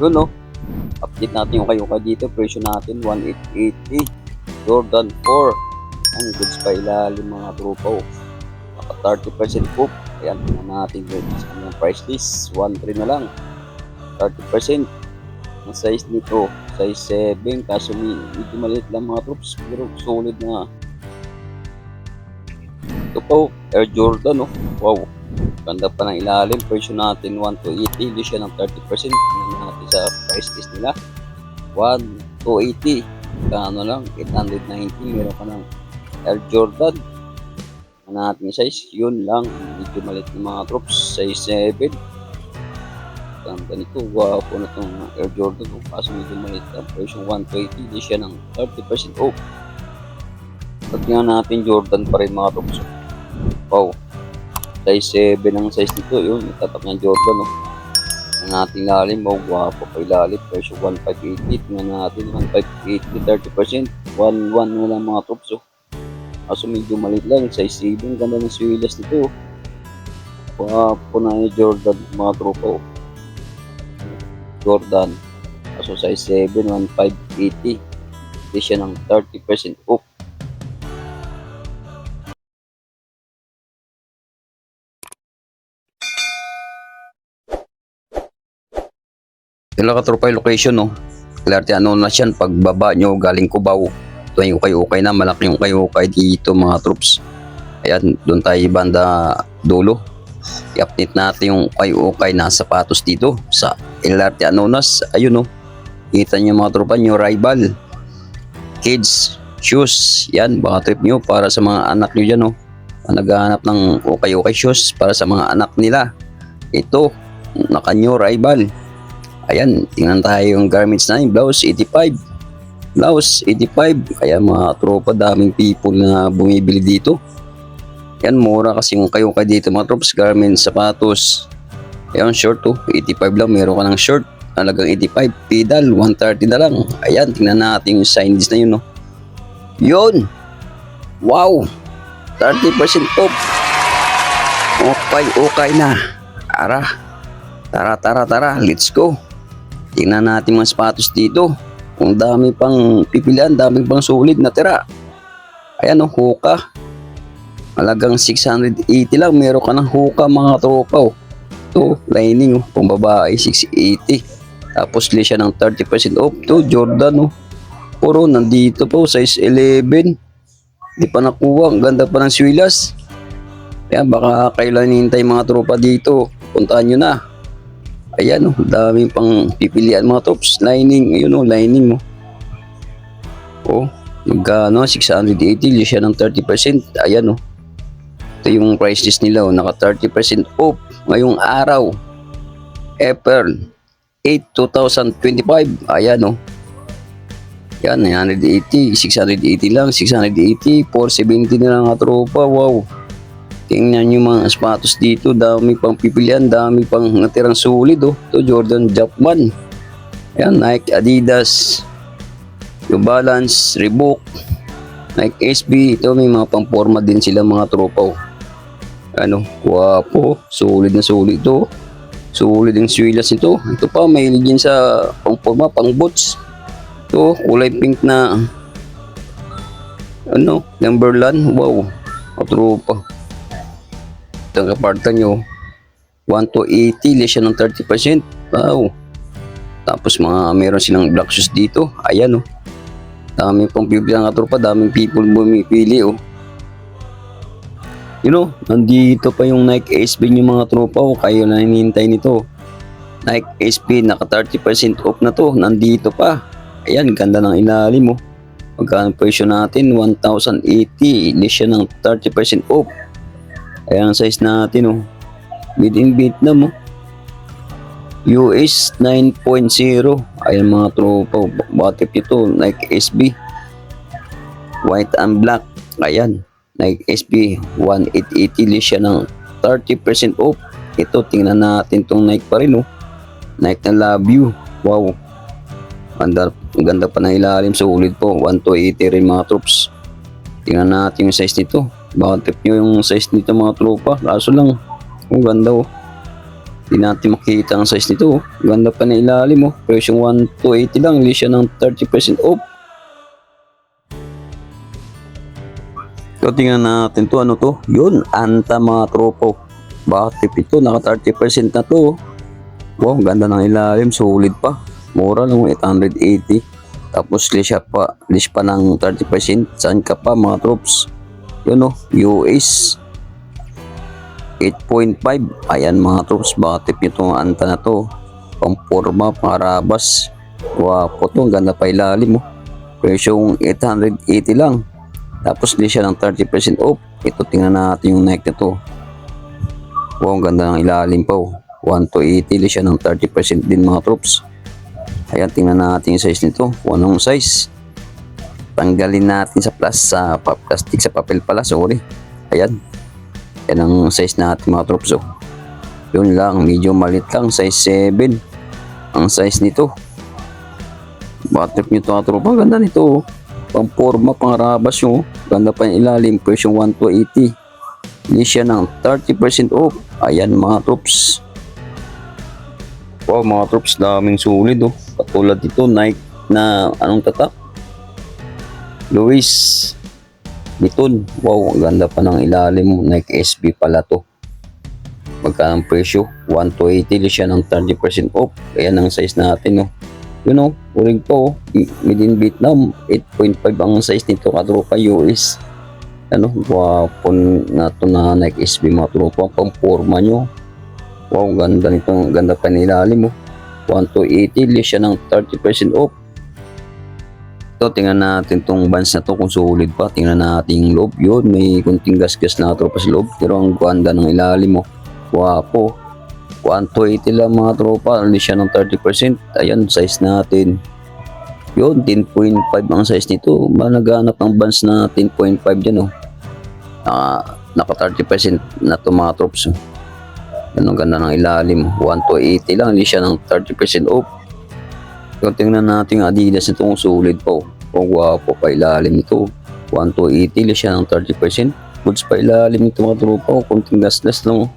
Yun no. Update natin yung kayo dito. Presyo natin 1880. Jordan 4. Ang goods pa ilalim mga tropa. oh. Naka 30% off. Ayan, tingnan natin yun. Sa kanyang price list. 1.3 na lang. 30%. Ang size nito, size 7. Kaso medyo maliit lang mga troops. Pero solid na. Ito po, Air Jordan. Oh. Wow. Ganda pa ng ilalim. Presyo natin 1 to 80. Hindi siya ng 30%. Natin sa price list nila. 1 to 80. Kano lang? 890. Meron ka ng Air Jordan. Ano natin yung size? Yun lang. Medyo malit ng mga troops. Size 7. Ganda nito. Wow po na itong Air Jordan. Oh. Kaso medyo malit lang. Presyo 1 to 80. Hindi siya ng 30% off. Pagtingnan natin Jordan pa rin mga troops. Wow size 7 ang size nito yun itatak ng Jordan no ang ating lalim oh guwapo pa ilalim presyo 1580 tingnan natin 1580 30% 11 na lang mga tops oh. Kaso medyo maliit lang size 7 ganda ng swilas nito oh. guwapo na yung Jordan mga tropa oh. Jordan kaso size 7 1580 hindi siya ng 30% off Katropa yung location, no? Klarte ano na siyan, pagbaba nyo galing Cubao. Ito yung ukay-ukay na, malaki yung ukay-ukay dito mga troops. Ayan, doon tayo banda dulo. I-update natin yung ukay-ukay na sapatos dito sa LRT Anonas. Ayun, no? Kita nyo mga tropa nyo, rival. Kids, shoes. Yan, baka trip nyo para sa mga anak nyo dyan, no? Naghahanap ng ukay-ukay shoes para sa mga anak nila. Ito, nakanyo rival. Ayan, tingnan tayo yung garments na yung blouse 85. Blouse 85. Kaya mga tropa, daming people na bumibili dito. Yan, mura kasi yung kayo kayo dito mga tropas, garments, sapatos. Ayan, short to, 85 lang. Meron ka ng short, halagang 85. Pedal, 130 na lang. Ayan, tingnan natin yung signage na yun, no. Yun! Wow! 30% off. Okay, okay na. Ara. Tara, tara, tara. Let's go. Tingnan natin mga sapatos dito. Kung dami pang pipilian, dami pang sulit na tira. Ayan o, hoka. Malagang 680 lang. Meron ka ng hoka mga tropa o. Ito, lining o. Pang babae, 680. Tapos li siya ng 30% off. Ito, Jordan o. Puro, nandito po, size 11. Di pa nakuha. Ang ganda pa ng swilas. Kaya baka kailan hinintay mga tropa dito. Puntahan nyo na. Ayan oh, daming pang pipilian mga tops. Lining, ayun oh, lining oh. Oh, magkano? 680, li siya ng 30%. Ayan oh. Ito yung price list nila oh, naka 30% off ngayong araw. April 8, 2025. Ayan oh. Yan, 980, 680 lang, 680, 470 na lang mga tropa. Wow. Tingnan nyo mga sapatos dito, dami pang pipilian, dami pang natirang sulit oh. Ito Jordan Jumpman. Yan, Nike, Adidas, New Balance, Reebok, Nike SB. Ito may mga pang-forma din sila mga tropa oh. Ano, wapo, sulit na sulit ito. Sulit yung swilas nito. Ito pa, may din sa pang-forma, pang-boots. Ito, kulay pink na ano, Timberland. Wow, tropa ang kaparta nyo 1 to 80 less siya ng 30% wow. Tapos mga meron silang black shoes dito. Ayan oh. Dami pang pipili ng katropa daming people bumipili oh. You know nandito pa yung Nike SB nyo mga tropa oh. Kayo na hinihintay nito. Nike SB naka 30% off na to. Nandito pa. Ayan ganda ng ilalim oh. Magkano presyo natin? 1,080 less siya ng 30% off Ayan ang size natin oh. Made in Vietnam oh. US 9.0. Ayan mga tropa. oh. Batip ito. Nike SB. White and black. Ayan. Nike SB 1880 list siya ng 30% off. Ito tingnan natin tong Nike pa rin oh. Nike na love you. Wow. Ganda, ganda pa ng ilalim. Sulit po. 1 to 80 rin mga troops. Tingnan natin yung size nito. Baka trip nyo yung size nito mga tropa. Kaso lang, ang ganda oh. Hindi natin makita ang size nito. oh. Ganda pa na ilalim oh. Presyong 1 280 lang. Hindi siya ng 30% off. So, tingnan natin to. Ano to? Yun, anta mga tropo. Bakit ito? Naka 30% na to. oh. Wow, ganda ng ilalim. Solid pa. Mura lang, 880. Tapos siya pa, list pa ng 30%. Saan ka pa mga troops? Oh, US 8.5. Ayan mga troops, bakit tip itong anta na to? Pamporma, pangarabas. Wapo to, ganda pa ilalim oh. Presyong 880 lang. Tapos list siya ng 30% off. Ito tingnan natin yung neck nito. Wow, ang ganda ng ilalim pa oh. 1 to 80 list siya ng 30% din mga troops. Ayan, tingnan natin yung size nito. Kung anong size. Tanggalin natin sa plus, sa pa- plastic, sa papel pala, sorry. Ayan. Yan ang size natin mga troops. Oh. Yun lang, medyo malit lang, size 7. Ang size nito. Batrip nyo ito mga tropa, ganda nito. Oh. Pang forma, pang rabas yung ganda pa yung ilalim, version 1 to 80. Hindi siya ng 30% off. Ayan mga troops. Wow, mga troops, daming sulit oh. Katulad dito, Nike na anong tatak? Luis Biton. Wow, ang ganda pa ng ilalim. Nike SB pala to. Magkano ang presyo? 1 to 80 siya ng 30% off. Ayan ang size natin, oh. You know, uling po, made in Vietnam, 8.5 ang size nito katropa US. Ano, wapo na to na Nike SB mga tropa, pang forma nyo. Wow, ganda nito, ganda pa ng ilalim, oh. 1 to 80, list siya ng 30% off. Ito, tingnan natin tong bands na to kung solid pa. Tingnan natin yung loob. Yun, may kunting gas-gas na tropa sa loob. Pero ang ganda ng ilalim mo. Wapo. 1 to 80 lang mga tropa. List siya ng 30%. Ayan, size natin. Yun, 10.5 ang size nito. Ba naghanap ng bands na 10.5 dyan, oh. Naka, naka 30% na to mga trops. oh. Yan ang ganda ng ilalim. 1 to 80 lang. Hindi siya ng 30% off. Kung tingnan natin Adidas nito kung solid po. Kung gwapo pa ilalim nito. 1 to 80 lang siya ng 30%. Goods pa ilalim nito mga tropa. Kunting gas-gas lang. oh.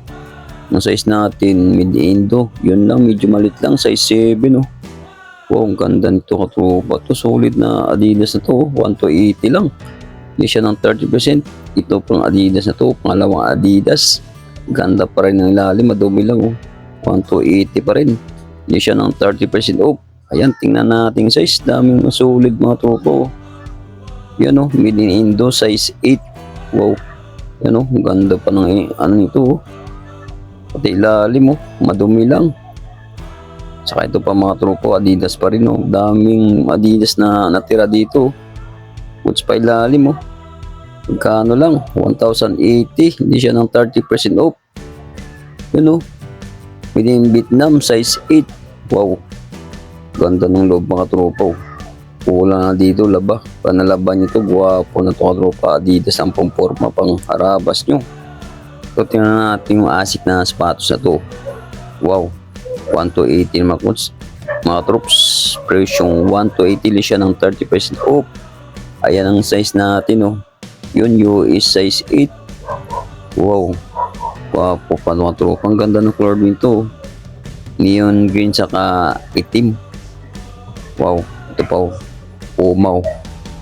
Ang size natin, mid-indo. Yun lang, medyo malit lang. Size 7 oh. Wow, ang ganda nito katropa. To solid na Adidas na to. 1 to 80 lang. Hindi siya ng 30%. Ito pang Adidas na to. Pangalawang Adidas. Ganda pa rin ng ilalim. Madumi lang oh. 1 to 80 pa rin. Hindi siya ng 30% off. Ayan, tingnan natin size. Daming solid mga tropa oh. Yan oh, made in Indo, size 8. Wow. Yan oh, ang ganda pa ng eh, ano nito oh. Pati ilalim oh, madumi lang. Saka ito pa mga tropa, Adidas pa rin oh. Daming Adidas na natira dito. Boots pa ilalim oh. Magkano lang? 1,080. Hindi siya ng 30% off. Yun oh. Made in Vietnam, size 8. Wow. Ganda ng loob mga tropa oh. Kulang na dito, laba. Panalaban nyo to, guwapo na to katropa. Adidas ang pamporma pang harabas nyo. So, tingnan natin yung asik na sapatos na to. Wow. 1 to 18 mga kuts. Mga troops, presyong 1 to 80 lang siya ng 30% off. Ayan ang size natin, oh. Yun, US size 8. Wow. Wapo pa mga tropa. Ang ganda ng color nito. oh. Neon green saka itim. Wow. Ito pa, oh. Puma, oh.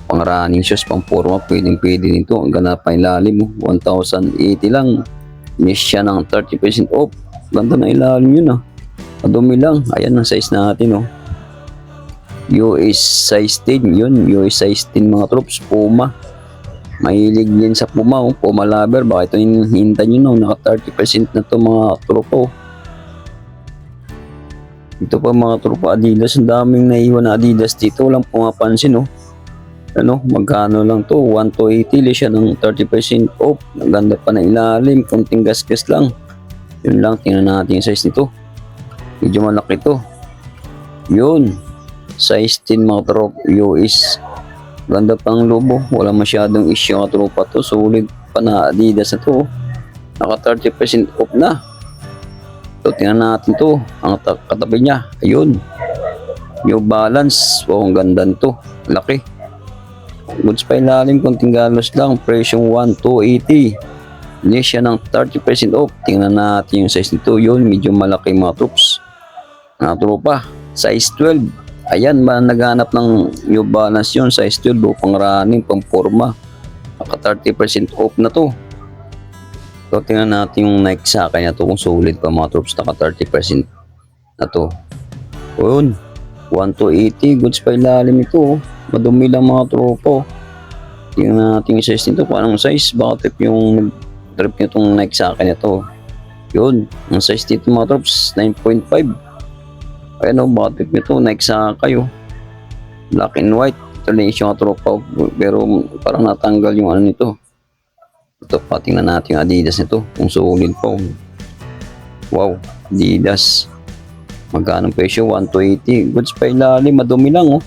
Pang running shoes, pang forma. Pwedeng pwede nito. Ang ganda pa yung lalim, oh. 1,080 lang. Miss siya ng 30% off. Ganda na ilalim yun, ah. Madumi lang. Ayan ang size natin, oh. US size 10. Yun, US size 10 mga troops. Puma. Mahilig din sa Puma, oh. Puma lover. Baka ito hinta nyo, no. Naka 30% na to mga tropa, oh. Ito pa mga tropa Adidas. Ang daming naiwan na Adidas dito. Walang pumapansin, oh. Ano, magkano lang to? 1 to 80 li siya ng 30% off. Ang ganda pa na ilalim. Kunting gas-gas lang. Yun lang, tingnan natin yung size nito. Medyo malaki to. Yun. Size 10 mga trop. US. Ganda pang lobo. Wala masyadong issue mga tropa to. Solid pa na Adidas na to. Naka 30% off na. So, tingnan natin to. Ang ta- katabi niya. Ayun. New Balance. Wow, ang ganda nito. Laki. Goods pa ilalim. Kunting galos lang. Presyong 1 to 80. Hindi siya ng 30% off. Tingnan natin yung size nito. Yun, medyo malaki mga troops. Mga tropa, size 12. Ayan, ba naghanap ng New Balance yun. Size 12 o pang running, pang forma. Naka 30% off na to. So, tingnan natin yung Nike sa akin na to kung solid pa mga troops. Naka 30% na to. O yun, 1 to 80. Goods pa ilalim ito. oh. Madumi lang mga tropa. oh. Tingnan natin yung size nito. Kung anong size. Baka trip yung trip nyo itong Nike sa akin ito. Yun. Ang size dito mga troops, 9.5. Ayan o, baka trip nyo ito. Nike sa kayo. Black and white. Ito lang yung tropa. oh. Pero parang natanggal yung ano nito. Ito pa, tingnan natin yung Adidas nito. Kung solid pa. oh. Wow, Adidas. Magkano presyo? 1 to 80. Goods pa ilalim. Madumi lang oh.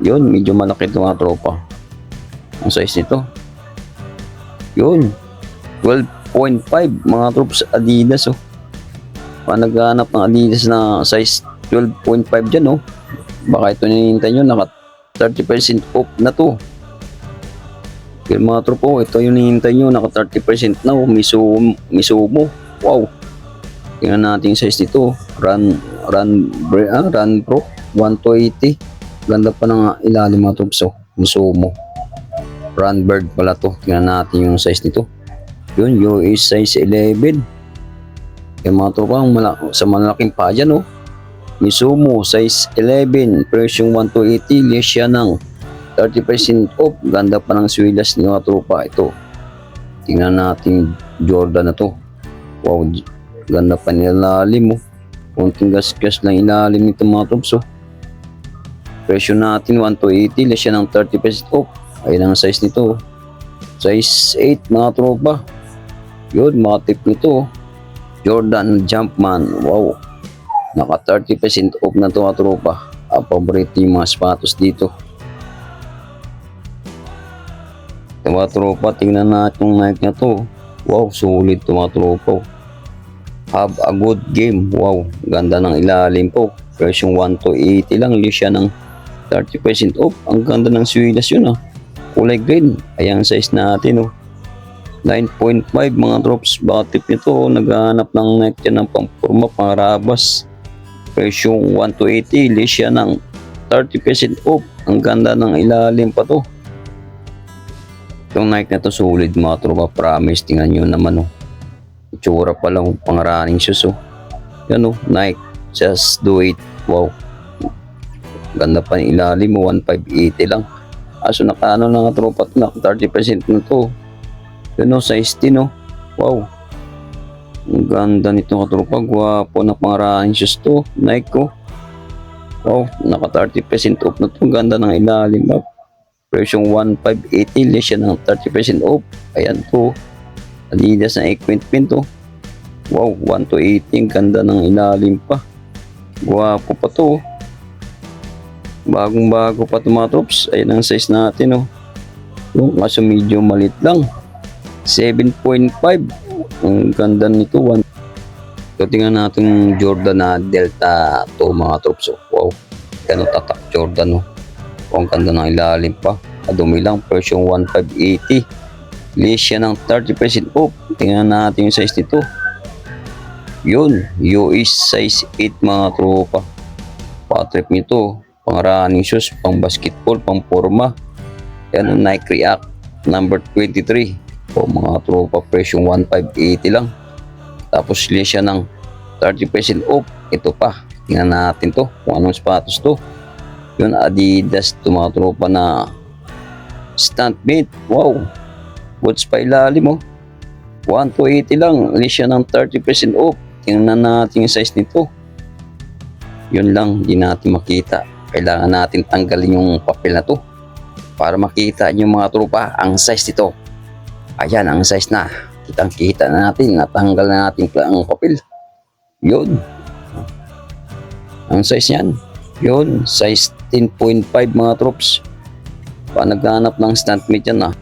Yun, medyo malaki ito mga tropa. Ang size nito. Yun. 12.5 mga troops Adidas oh. Pa naghanap ng Adidas na size 12.5 dyan oh. Baka ito ninintay nyo, naka 30% off na to. Kaya mga tropa, oh, ito yung ninintay nyo, naka 30% na oh. Misumo, Misumo. Wow. Tingnan natin size nito. Run, run, ah, run pro. 1 to 80. Ganda pa ng ilalim mga troops oh. Misumo. Runbird pala to. Tingnan natin yung size nito. Yun, US size 11. Yung mga tropa, sa malaking pa dyan, oh. Misumo, size 11, presyong 1 to 80, less siya ng 30% off. Ganda pa ng swilas ni mga tropa. Ito. Tingnan natin Jordan na to. Wow, ganda pa nilalim, oh. Kunting gas-gas lang ilalim nito mga trops, oh. Presyo natin 1 to 80, less siya ng 30% off. Ayun ang size nito. oh. Size 8 mga tropa. Yun, mga tip nito. oh. Jordan Jumpman. Wow. Naka 30% off na to mga tropa. Ang paborito yung mga sapatos dito. Yung mga tropa, tingnan natin yung Nike na to. Wow, solid to mga tropa. Have a good game. Wow, ganda ng ilalim po. Presyong 1 to 80 lang. List siya ng 30% off. Ang ganda ng swilas yun ah kulay green. Ayan size natin oh. 9.5 mga drops. Baka tip nito oh. Naghahanap ng Nike dyan ng pampurma, pangarabas. Presyong 1 to 80. List siya ng 30% off. Ang ganda ng ilalim pa to. Itong Nike na to solid mga tropa. Promise. Tingnan nyo naman oh. Itsura pa lang oh. pang running shoes oh. Yan oh. Nike. Just do it. Wow. Ganda pa ng ilalim mo. 1580 lang. Aso naka ano tropa to, naka 30% na to. Yun o, size 10 o. Wow. Ang ganda nito ka tropa. Gwapo na pangarahan shoes to. Nike ko. Wow, naka 30% off na to. Ang ganda ng ilalim ba. Presyong 1580 less siya ng 30% off. Ayan to. Adidas na equipment to. Wow, 1 to 80. Ang ganda ng ilalim pa. Gwapo pa to. oh. Bagong bago pa ito mga troops. Ayan ang size natin oh. Yung kaso medyo malit lang. 7.5. Ang ganda nito. One. So tingnan natin Jordan na Delta 2 mga troops. Oh. Wow. Ganun tatak Jordan oh. Oh, ang ganda ng ilalim pa. Kadumi lang. Version 1580. List siya ng 30% off. Tingnan natin yung size nito. Yun. US size 8 mga tropa. Patrip nito pang running shoes, pang basketball, pang forma. Yan ang Nike React number 23. O mga tropa presyong 1580 lang. Tapos list siya ng 30% off. Ito pa. Tingnan natin to. Kung anong sapatos to. Yun Adidas to mga tropa na stunt mate. Wow. Boots pa ilalim oh. 1 to 80 lang. List siya ng 30% off. Tingnan natin yung size nito. Yun lang. Hindi natin makita kailangan natin tanggalin yung papel na to para makita nyo mga tropa ang size nito ayan ang size na kitang kita na natin natanggal na natin ang papel yun ang size niyan yun size 10.5 mga troops pa naghanap ng stand mate yan ah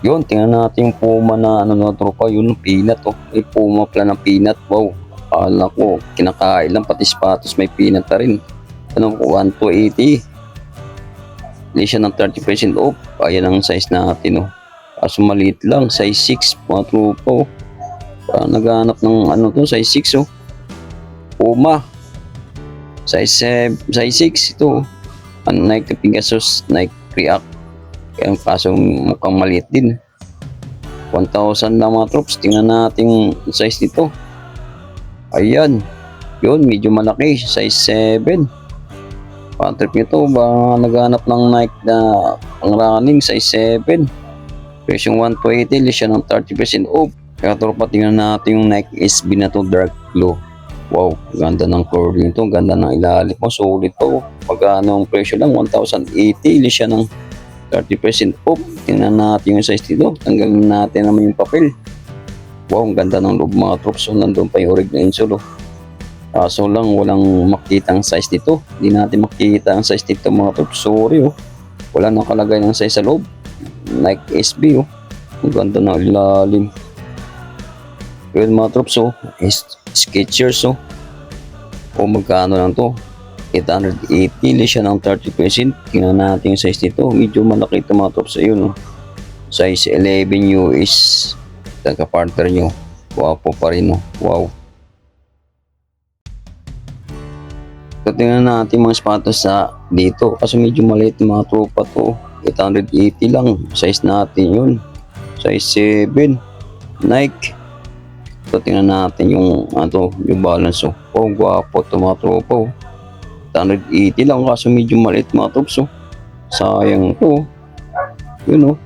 yun tingnan natin yung puma na ano na tropa yun peanut oh may puma pala ng peanut wow Akala ko, kinakain lang, pati sapatos may peanut na rin. Ano ko, 1 to 80. Hindi siya ng 30% off. Ayan ang size natin, oh. Kaso maliit lang, size 6 mga tropa oh. Parang naghanap ng ano to, size 6 oh. Puma. Size 7, size 6 ito. Ano, Nike Pegasus, Nike React. Kaya kaso mukhang maliit din. 1,000 lang mga troops. Tingnan natin size nito. Ayan. Yun, medyo malaki. Size 7. Patrip nito, ba naghanap ng Nike na pang running, size 7. Presyong 120, less siya ng 30% off. Kaya tropa, tingnan natin yung Nike SB na to, dark blue. Wow, ganda ng curve nito, ganda ng ilalim mo, sulit po. Pagkano ang presyo lang, 1,080, less siya ng 30% off. Tingnan natin yung size nito, tanggalin natin naman yung papel. Wow, ang ganda ng loob mga troops. So, nandun pa yung orig na insole. oh. Kaso lang, walang makita ang size nito. Hindi natin makita ang size nito mga troops. Sorry oh. Wala nakalagay ng size sa loob. Nike SB oh. Ang ganda ng ilalim. Yun mga troops oh. Is Skechers oh. O magkano lang to? 880 less siya ng 30%. Tingnan natin yung size nito. Medyo malaki ito mga troops. Ayun oh. Size 11 US. Tagka-partner nyo. Wapo pa rin oh. Wow. So, tingnan natin mga sapatos sa dito. Kasi medyo maliit mga tropa to. 880 lang. Size natin yun. Size 7. Nike. So, tingnan natin yung, ano, yung balance. Oh, oh gwapo to mga tropa. Oh. 880 lang. Kaso medyo maliit mga trops. Oh. Sayang to. Yun oh.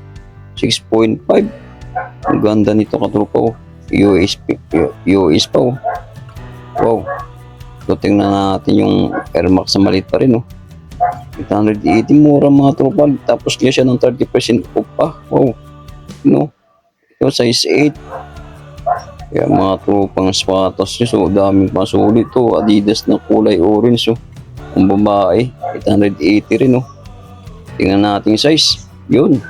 6.5. Ang ganda nito katropa. Oh. US, US pa oh. Wow. So, tingnan natin yung Air Max na maliit pa rin, oh. 880 mura mga tropa. Tapos kaya siya ng 30% off pa. Wow. No. Ito size 8. Kaya mga tropang sapatos nyo. So, daming pasulit to. Adidas na kulay orange, oh. Ang babae, 880 rin, oh. Tingnan natin size. Yun.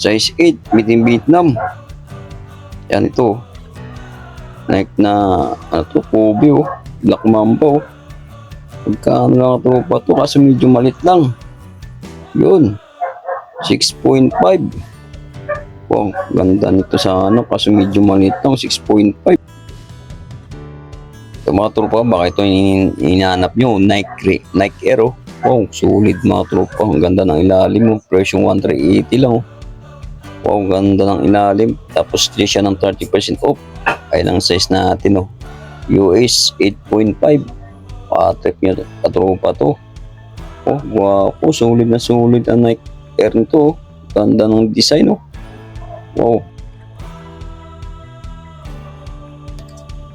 Size 8, made Vietnam. Yan ito. Nike na, ano to, Kobe, oh. Black Mamba, oh. Pagkano lang ang tropa to, kasi medyo malit lang. Yun. 6.5. Wow, ganda nito sa ano, kasi medyo lang, 6.5. Ito mga tropa, baka ito yung hinahanap nyo, Nike, Nike Air, oh. Wow, solid mga tropa. Ang ganda ng ilalim mo. Presyong 1,380 lang, oh. Wow, ganda ng ilalim. Tapos di siya ng 30% off. Ay lang size natin, oh. US 8.5. Patrick niya, katropa to. Oh, gwapo. Solid na solid ang Nike Air nito, oh. Ganda ng design, oh. Wow.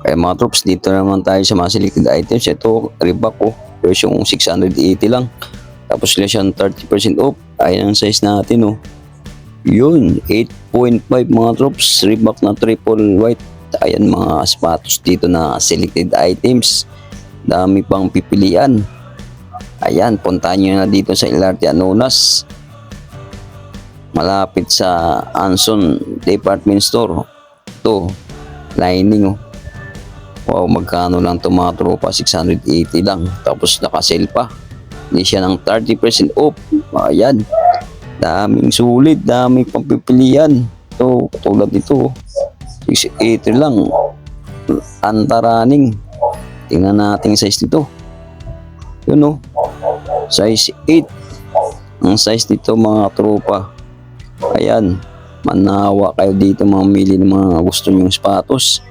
Kaya mga troops, dito naman tayo sa mga selected items. Ito, Reebok ko. Version 680 lang. Tapos sila siya ng 30% off. Ayan ang size natin, oh. Yun, 8.5 mga troops. Reebok na triple white. Ayan mga sapatos dito na selected items. Dami pang pipilian. Ayan, puntahan nyo na dito sa LRT Anonas. Malapit sa Anson Department Store. Ito, lining oh. Wow, magkano lang ito mga tropa? 680 lang. Tapos nakasale pa. Hindi siya ng 30% off. Ayan. Daming sulit, daming pampipilian. Ito, katulad nito. 680 lang. Antaraning. Tingnan natin yung size nito. Yun o. Size 8. Ang size nito mga tropa. Ayan. Manawa kayo dito mga mili ng mga gusto nyong sapatos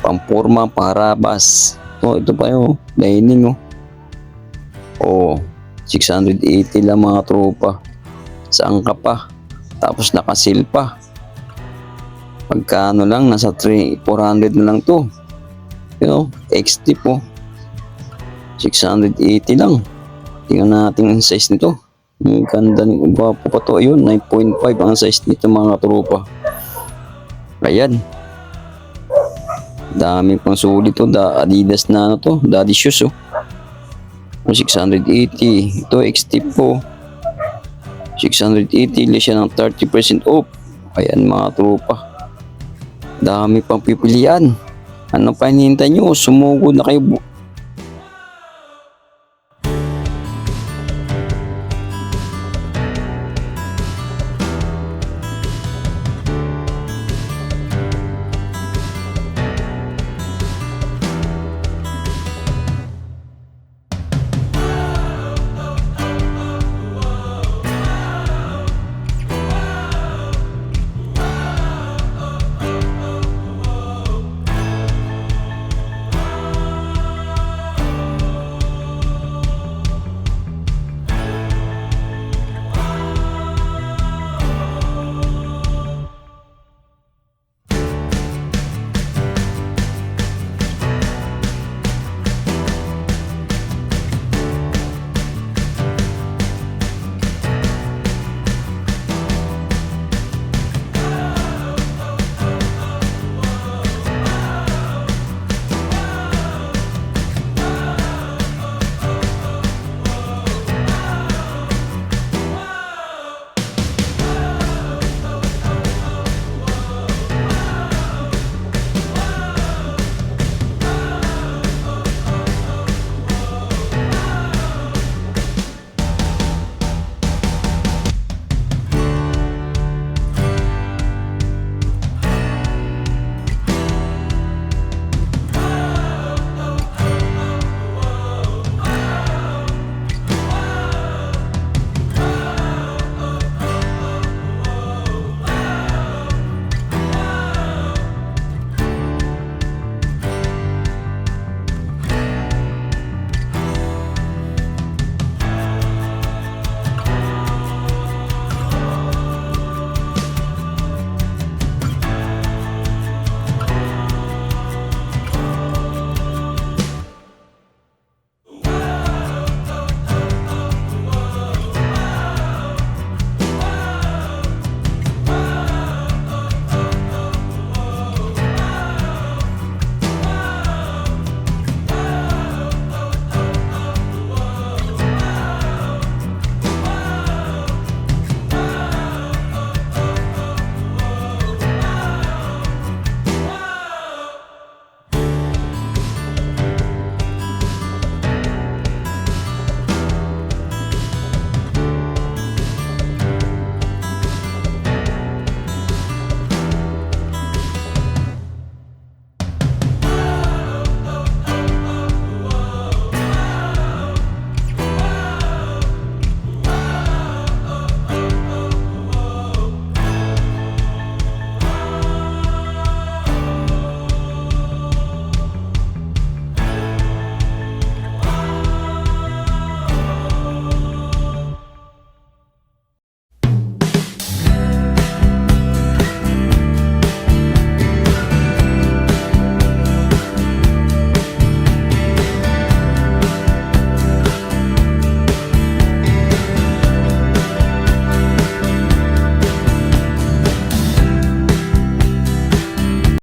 pamporma, parabas. Oh, ito pa yung lining oh. Oh, 680 lang mga tropa. Saan ka pa? Tapos nakasil pa. Pagkano lang, nasa 3, 400 na lang to. You know, X-tip oh. 680 lang. Tingnan natin ang size nito. Ang ganda ni Gwapo pa to. Ayun, 9.5 ang size nito mga tropa. Ayan. Dami pang sulit to. Da Adidas na ano to. Daddy shoes oh. 680. Ito X-tip po. 680. Less siya ng 30% off. Ayan mga tropa. Dami pang pipilian. Ano pa hinihintay nyo? Sumugod na kayo